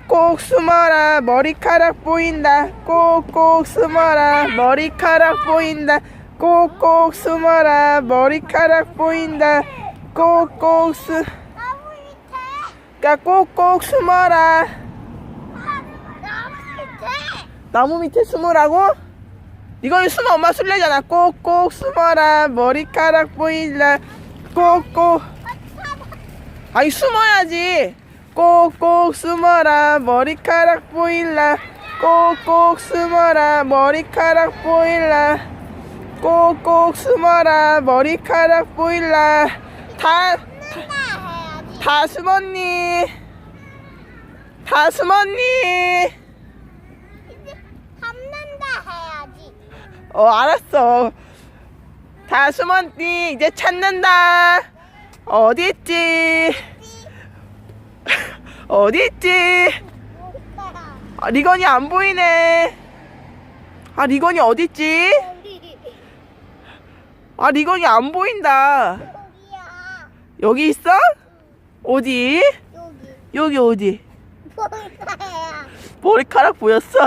꼭꼭 숨어라 머리카락 보인다 꼭꼭 숨어라 머리카락 보인다 꼭꼭 숨어라 머리카락 보인다 꼭꼭 숨. 야 꼭꼭 숨어라. 나무 밑에 숨으라고? 이건 숨어 엄마 술래잖아 꼭꼭 숨어라 머리카락 보인다 꼭꼭 아니 숨어야지 꼭꼭 숨어라 머리카락 보일라. 꼭꼭 숨어라 머리카락 보일라. 꼭꼭 숨어라 머리카락 보일라. 다. 다 숨었니? 다 숨었니. 어 알았어. 다 숨었니? 이제 찾는다. 어디 있지 어디 있지? 뭐야? 아, 리건이 안 보이네. 아 리건이 어디 있지? 여기 아 리건이 안 보인다. 여기 있어? 어디? 여기. 여기 어디? 머리카락 보였어